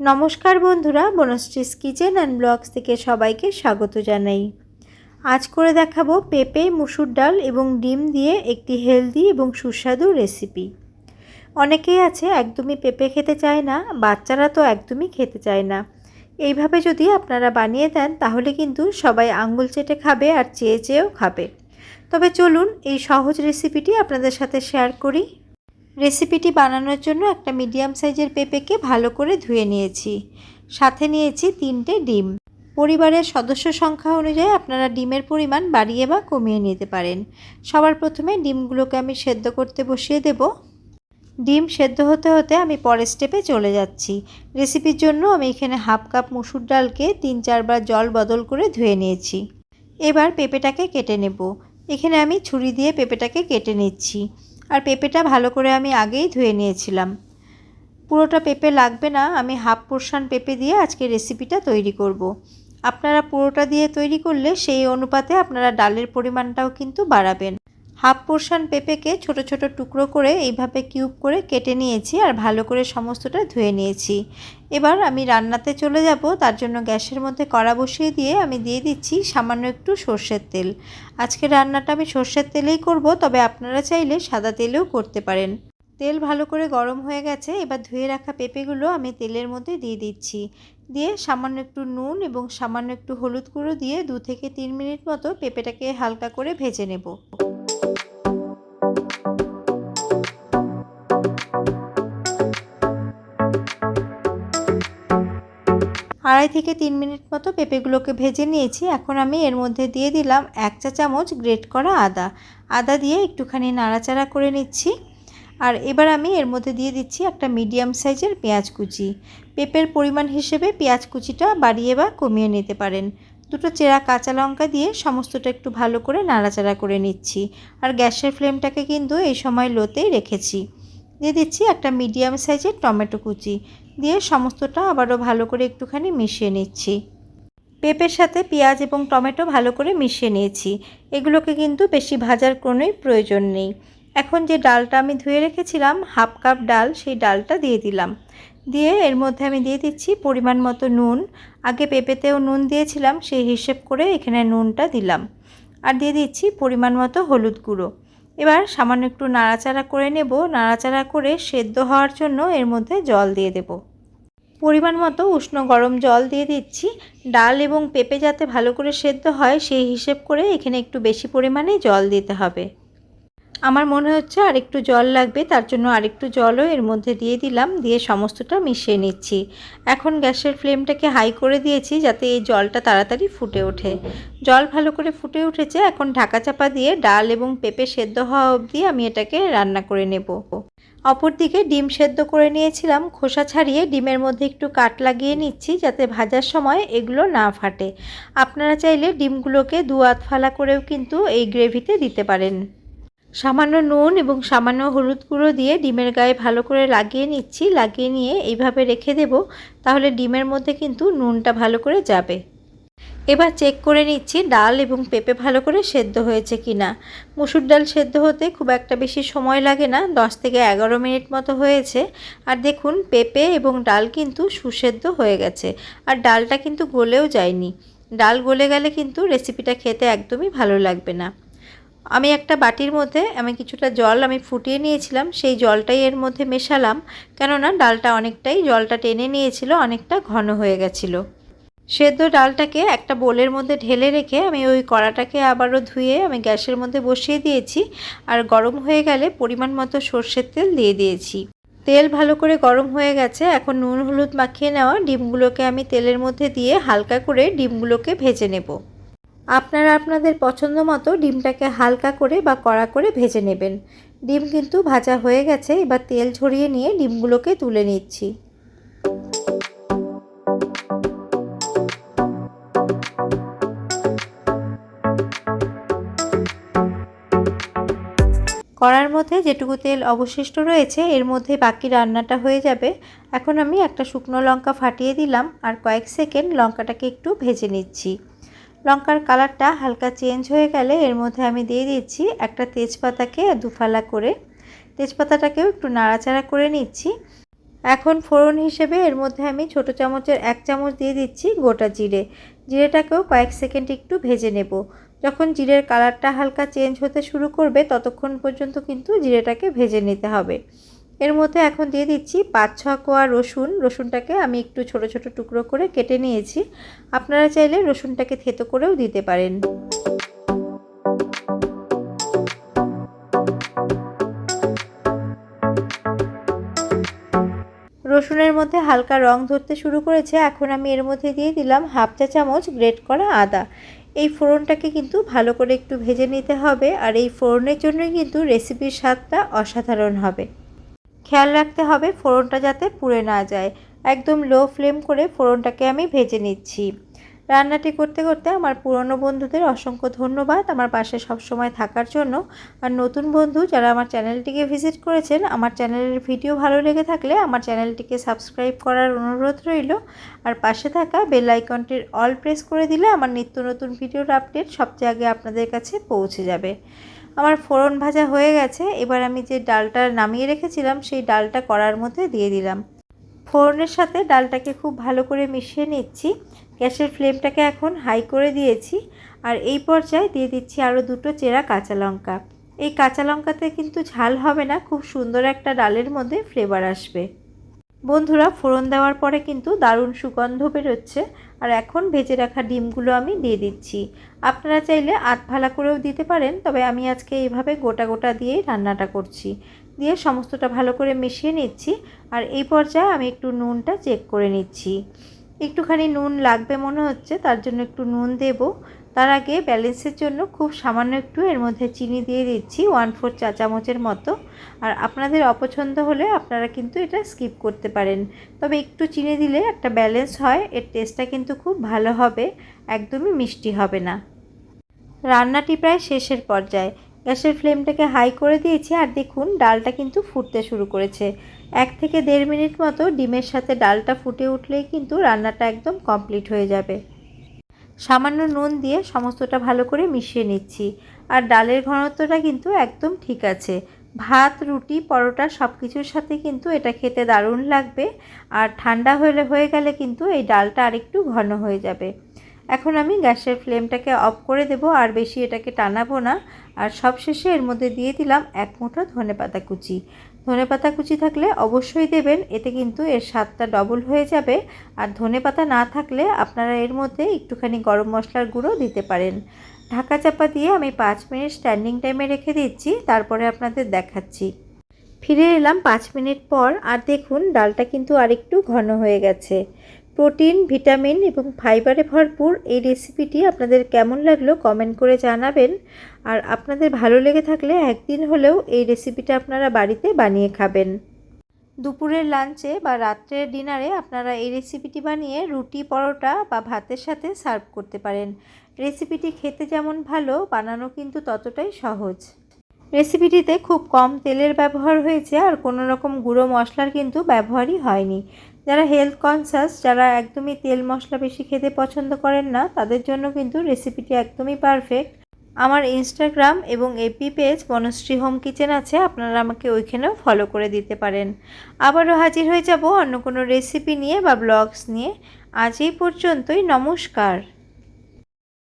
নমস্কার বন্ধুরা বনশ্রীস kitchen and blogs থেকে সবাইকে স্বাগত জানাই। আজ করে দেখাবো পেঁপে, মুসুর ডাল এবং ডিম দিয়ে একটি হেলদি এবং সুস্বাদু রেসিপি অনেকেই আছে একদমই পেঁপে খেতে চায় না, বাচ্চারা তো একদমই খেতে চায় না। এইভাবে যদি আপনারা বানিয়ে দেন, তাহলে কিন্তু সবাই আঙ্গুল চেটে খাবে আর চেয়ে চেয়েও খাবে। তবে চলুন এই সহজ রেসিপিটি আপনাদের সাথে শেয়ার করি। রেসিপিটি বানানোর জন্য একটা মিডিয়াম সাইজের পেঁপেকে ভালো করে ধুয়ে নিয়েছি। সাথে নিয়েছি তিনটে ডিম। পরিবারের সদস্য সংখ্যা অনুযায়ী আপনারা ডিমের পরিমাণ বাড়িয়ে বা কমিয়ে নিতে পারেন। সবার প্রথমে ডিমগুলোকে আমি সেদ্ধ করতে বসিয়ে দেব। ডিম সেদ্ধ হতে হতে আমি পরের স্টেপে চলে যাচ্ছি। রেসিপির জন্য আমি এখানে হাফ কাপ মুসুর ডালকে তিন চারবার জল বদল করে ধুয়ে নিয়েছি। এবার পেঁপেটাকে কেটে নেব। এখানে আমি ছুরি দিয়ে পেঁপেটাকে কেটে নিচ্ছি। আর পেঁপেটা ভালো করে আমি আগেই ধুয়ে নিয়েছিলাম পুরোটা পেঁপে লাগবে না, আমি হাফ পোর্শান পেঁপে দিয়ে আজকে রেসিপিটা তৈরি করব। আপনারা পুরোটা দিয়ে তৈরি করলে সেই অনুপাতে আপনারা ডালের পরিমাণটাও কিন্তু বাড়াবেন হাফ পোর্শন পেঁপেকে ছোট ছোট টুকরো করে এইভাবে কিউব করে কেটে নিয়েছি আর ভালো করে সমস্তটা ধুয়ে নিয়েছি। এবার আমি রান্নাতে চলে যাব, তার জন্য গ্যাসের মধ্যে কড়া বসিয়ে দিয়ে আমি দিয়ে দিচ্ছি সামান্য একটু সর্ষের তেল। আজকে রান্নাটা আমি সর্ষের তেলেই করব, তবে আপনারা চাইলে সাদা তেলেও করতে পারেন। তেল ভালো করে গরম হয়ে গেছে, এবার ধুয়ে রাখা পেঁপেগুলো আমি তেলের মধ্যে দিয়ে দিচ্ছি। দিয়ে সামান্য একটু নুন এবং সামান্য একটু হলুদ গুঁড়ো দিয়ে দু থেকে তিন মিনিট মতো পেঁপেটাকে হালকা করে ভেজে নেব। আড়াই থেকে তিন মিনিট মতো পেঁপেগুলোকে ভেজে নিয়েছি। এখন আমি এর মধ্যে দিয়ে দিলাম এক চা চামচ গ্রেট করা আদা। আদা দিয়ে একটুখানি নাড়াচাড়া করে নিচ্ছি। আর এবার আমি এর মধ্যে দিয়ে দিচ্ছি একটা মিডিয়াম সাইজের পেঁয়াজ কুচি। পেঁপের পরিমাণ হিসেবে পেঁয়াজ কুচিটা বাড়িয়ে বা কমিয়ে নিতে পারেন। দুটো চেরা কাঁচা লঙ্কা দিয়ে সমস্তটা একটু ভালো করে নাড়াচাড়া করে নিচ্ছি। আর গ্যাসের ফ্লেমটাকে কিন্তু এই সময় লোতেই রেখেছি। দিয়ে দিচ্ছি একটা মিডিয়াম সাইজের টমেটো কুচি। দিয়ে সমস্তটা আবারও ভালো করে একটুখানি মিশিয়ে নিচ্ছি। পেঁপের সাথে পেঁয়াজ এবং টমেটো ভালো করে মিশিয়ে নিয়েছি। এগুলোকে কিন্তু বেশি ভাজার কোনোই প্রয়োজন নেই। এখন যে ডালটা আমি ধুয়ে রেখেছিলাম, হাফ কাপ ডাল, সেই ডালটা দিয়ে দিলাম। দিয়ে এর মধ্যে আমি দিয়ে দিচ্ছি পরিমাণ মতো নুন। আগে পেঁপেতেও নুন দিয়েছিলাম, সেই হিসেব করে এখানে নুনটা দিলাম। আর দিয়ে দিচ্ছি পরিমাণ মতো হলুদ গুঁড়ো। এবার সামান্য একটু নাড়াচাড়া করে নেব। নাড়াচাড়া করে সেদ্ধ হওয়ার জন্য এর মধ্যে জল দিয়ে দেব। পরিমাণ মতো উষ্ণ গরম জল দিয়ে দিচ্ছি। ডাল এবং পেঁপে যাতে ভালো করে সেদ্ধ হয়, সেই হিসেব করে এখানে একটু বেশি পরিমাণে জল দিতে হবে। আমার মনে হচ্ছে আর একটু জল লাগবে, তার জন্য আরেকটু জলও এর মধ্যে দিয়ে দিলাম, দিয়ে সমস্তটা মিশিয়ে নিচ্ছি। এখন গ্যাসের ফ্লেমটাকে হাই করে দিয়েছি যাতে এই জলটা তাড়াতাড়ি ফুটে ওঠে। জল ভালো করে ফুটে উঠেছে, এখন ঢাকা চাপা দিয়ে ডাল এবং পেঁপে সেদ্ধ হওয়া অবধি আমি এটাকে রান্না করে নেব। অপরদিকে ডিম সেদ্ধ করে নিয়েছিলাম, খোসা ছাড়িয়ে ডিমের মধ্যে একটু কাট লাগিয়ে নিচ্ছি যাতে ভাজার সময় এগুলো না ফাটে। আপনারা চাইলে ডিমগুলোকে দু আধ ফালা করেও কিন্তু এই গ্রেভিতে দিতে পারেন। সামান্য নুন এবং সামান্য হলুদ গুঁড়ো দিয়ে ডিমের গায়ে ভালো করে লাগিয়ে নিচ্ছি। লাগিয়ে নিয়ে এইভাবে রেখে দেব, তাহলে ডিমের মধ্যে কিন্তু নুনটা ভালো করে যাবে। এবার চেক করে নিচ্ছি ডাল এবং পেঁপে ভালো করে সেদ্ধ হয়েছে কি না মুসুর ডাল সেদ্ধ হতে খুব একটা বেশি সময় লাগে না, দশ থেকে এগারো মিনিট মতো হয়েছে। আর দেখুন, পেঁপে এবং ডাল কিন্তু সুসেদ্ধ হয়ে গেছে, আর ডালটা কিন্তু গলেও যায়নি। ডাল গলে গেলে কিন্তু রেসিপিটা খেতে একদমই ভালো লাগবে না। আমি একটা বাটির মধ্যে, আমি কিছুটা জল আমি ফুটিয়ে নিয়েছিলাম, সেই জলটাই এর মধ্যে মেশালাম, কেননা ডালটা অনেকটাই জলটা টেনে নিয়েছিল, অনেকটা ঘন হয়ে গেছিল। সেদ্ধ ডালটাকে একটা বোলের মধ্যে ঢেলে রেখে আমি ওই কড়াটাকে আবারও ধুয়ে আমি গ্যাসের মধ্যে বসিয়ে দিয়েছি, আর গরম হয়ে গেলে পরিমাণ মতো সর্ষের তেল দিয়ে দিয়েছি। তেল ভালো করে গরম হয়ে গেছে, এখন নুন হলুদ মাখিয়ে নেওয়া ডিমগুলোকে আমি তেলের মধ্যে দিয়ে হালকা করে ডিমগুলোকে ভেজে নেব। আপনারা আপনাদের পছন্দ মতো ডিমটাকে হালকা করে বা কড়া করে ভেজে নেবেন। ডিম কিন্তু ভাজা হয়ে গেছে, এবার তেল ঝরিয়ে নিয়ে ডিমগুলোকে তুলে নিচ্ছি। কড়ার মধ্যে যেটুকু তেল অবশিষ্ট রয়েছে, এর মধ্যে বাকি রান্নাটা হয়ে যাবে। এখন আমি একটা শুকনো লঙ্কা ফাটিয়ে দিলাম, আর কয়েক সেকেন্ড লঙ্কাটাকে একটু ভেজে নিচ্ছি। লঙ্কার কালারটা হালকা চেঞ্জ হয়ে গেলে এর মধ্যে আমি দিয়ে দিচ্ছি একটা তেজপাতাকে দুফালা করে। তেজপাতাটাকেও একটু নাড়াচাড়া করে নিচ্ছি। এখন ফোড়ন হিসেবে এর মধ্যে আমি ছোট চামচের এক চামচ দিয়ে দিচ্ছি গোটা জিরে। জিরেটাকেও কয়েক সেকেন্ড একটু ভেজে নেব। যখন জিরের কালারটা হালকা চেঞ্জ হতে শুরু করবে, ততক্ষণ পর্যন্ত কিন্তু জিরেটাকে ভেজে নিতে হবে। এর মধ্যে এখন দিয়ে দিচ্ছি পাঁচ ছ কোয়া রসুন। রসুনটাকে আমি একটু ছোট ছোট টুকরো করে কেটে নিয়েছি। আপনারা চাইলে রসুনটাকে থেতো করেও দিতে পারেন। রসুনের মধ্যে হালকা রং ধরতে শুরু করেছে। এখন আমি এর মধ্যে দিয়ে দিলাম হাফ চা চামচ গ্রেট করা আদা। এই ফোড়নটাকে কিন্তু ভালো করে একটু ভেজে নিতে হবে। আর এই ফোড়নের জন্যই কিন্তু রেসিপির স্বাদটা অসাধারণ হবে। খেয়াল রাখতে হবে ফোড়নটা যাতে পুড়ে না যায়। একদম লো ফ্লেম করে ফোড়নটাকে আমি ভেজে নিচ্ছি। রান্নাটি করতে করতে আমার পুরনো বন্ধুদের অসংখ্য ধন্যবাদ আমার পাশে সবসময় থাকার জন্য। আর নতুন বন্ধু যারা আমার চ্যানেলটিকে ভিজিট করেছেন, আমার চ্যানেলের ভিডিও ভালো লেগে থাকলে আমার চ্যানেলটিকে সাবস্ক্রাইব করার অনুরোধ রইল। আর পাশে থাকা বেল আইকনটির অল প্রেস করে দিলে আমার নিত্য নতুন ভিডিওর আপডেট সবচেয়ে আগে আপনাদের কাছে পৌঁছে যাবে। আমার ফোড়ন ভাজা হয়ে গেছে, এবার আমি যে ডালটা নামিয়ে রেখেছিলাম, সেই ডালটা করার মধ্যে দিয়ে দিলাম। ফোড়নের সাথে ডালটাকে খুব ভালো করে মিশিয়ে নিচ্ছি। গ্যাসের ফ্লেমটাকে এখন হাই করে দিয়েছি, আর এই পর্যায়ে দিয়ে দিচ্ছি আরও দুটো চেরা কাঁচা লঙ্কা। এই কাঁচা লঙ্কাতে কিন্তু ঝাল হবে না, খুব সুন্দর একটা ডালের মধ্যে ফ্লেভার আসবে। বন্ধুরা, ফোড়ন দেওয়ার পরে কিন্তু দারুণ সুগন্ধ বেরোচ্ছে। আর এখন ভেজে রাখা ডিমগুলো আমি দিয়ে দিচ্ছি। আপনারা চাইলে আধ ভালা করেও দিতে পারেন, তবে আমি আজকে এইভাবে গোটা গোটা দিয়েই রান্নাটা করছি। দিয়ে সমস্তটা ভালো করে মিশিয়ে নিচ্ছি, আর এই পর্যায়ে আমি একটু নুনটা চেক করে নিচ্ছি। একটুখানি নুন লাগবে মনে হচ্ছে, তার জন্য একটু নুন দেব। তার আগে ব্যালেন্সের জন্য খুব সামান্য একটু এর মধ্যে চিনি দিয়ে দিচ্ছি ওয়ান ফোর চা চামচের মতো। আর আপনাদের অপছন্দ হলে আপনারা কিন্তু এটা স্কিপ করতে পারেন। তবে একটু চিনি দিলে একটা ব্যালেন্স হয়, এর টেস্টটা কিন্তু খুব ভালো হবে, একদমই মিষ্টি হবে না। রান্নাটি প্রায় শেষের পর্যায়ে। গ্যাসের ফ্লেমটাকে হাই করে দিয়েছি আর দেখুন, ডালটা কিন্তু ফুটতে শুরু করেছে। এক থেকে দেড় মিনিট মতো ডিমের সাথে ডালটা ফুটে উঠলেই কিন্তু রান্নাটা একদম কমপ্লিট হয়ে যাবে। সামান্য নুন দিয়ে সমস্তটা ভালো করে মিশিয়ে নিচ্ছি। আর ডালের ঘনত্বটা কিন্তু একদম ঠিক আছে। ভাত, রুটি, পরোটা সব কিছুর সাথে কিন্তু এটা খেতে দারুণ লাগবে। আর ঠান্ডা হলে হয়ে গেলে কিন্তু এই ডালটা আরেকটু ঘন হয়ে যাবে। এখন আমি গ্যাসের ফ্লেমটাকে অফ করে দেব, আর বেশি এটাকে টানাবো না। আর সবশেষে এর মধ্যে দিয়ে দিলাম এক মুঠো ধনে পাতা কুচি। ধনে পাতা কুচি থাকলে অবশ্যই দেবেন, এতে কিন্তু এর স্বাদটা ডবল হয়ে যাবে। আর ধনেপাতা না থাকলে আপনারা এর মধ্যে একটুখানি গরম মশলার গুঁড়ো দিতে পারেন। ঢাকা চাপা দিয়ে আমি পাঁচ মিনিট স্ট্যান্ডিং টাইমে রেখে দিচ্ছি, তারপরে আপনাদের দেখাচ্ছি। ফিরে এলাম পাঁচ মিনিট পর, আর দেখুন, ডালটা কিন্তু আরেকটু ঘন হয়ে গেছে। প্রোটিন, ভিটামিন এবং ফাইবারে ভরপুর এই রেসিপিটি আপনাদের কেমন লাগল কমেন্ট করে জানাবেন। আর আপনাদের ভালো লেগে থাকলে একদিন হলেও এই রেসিপিটা আপনারা বাড়িতে বানিয়ে খাবেন। দুপুরের লাঞ্চে বা রাত্রের ডিনারে আপনারা এই রেসিপিটি বানিয়ে রুটি, পরোটা বা ভাতের সাথে সার্ভ করতে পারেন। রেসিপিটি খেতে যেমন ভালো, বানানো কিন্তু ততটাই সহজ। রেসিপিটিতে খুব কম তেলের ব্যবহার হয়েছে আর কোনো রকম গুঁড়ো মশলার কিন্তু ব্যবহারই হয়নি। যারা হেলথ কনসাস যারা একদমই তেল মশলা বেশি খেতে পছন্দ করেন না, তাদের জন্য কিন্তু রেসিপিটি একদমই পারফেক্ট আমার ইনস্টাগ্রাম এবং এপি পেজ বনশ্রী হোম কিচেন আছে, আপনারা আমাকে ওইখানেও ফলো করে দিতে পারেন। আবারও হাজির হয়ে যাব অন্য কোনো রেসিপি নিয়ে বা ব্লগস নিয়ে। আজ এই পর্যন্তই, নমস্কার।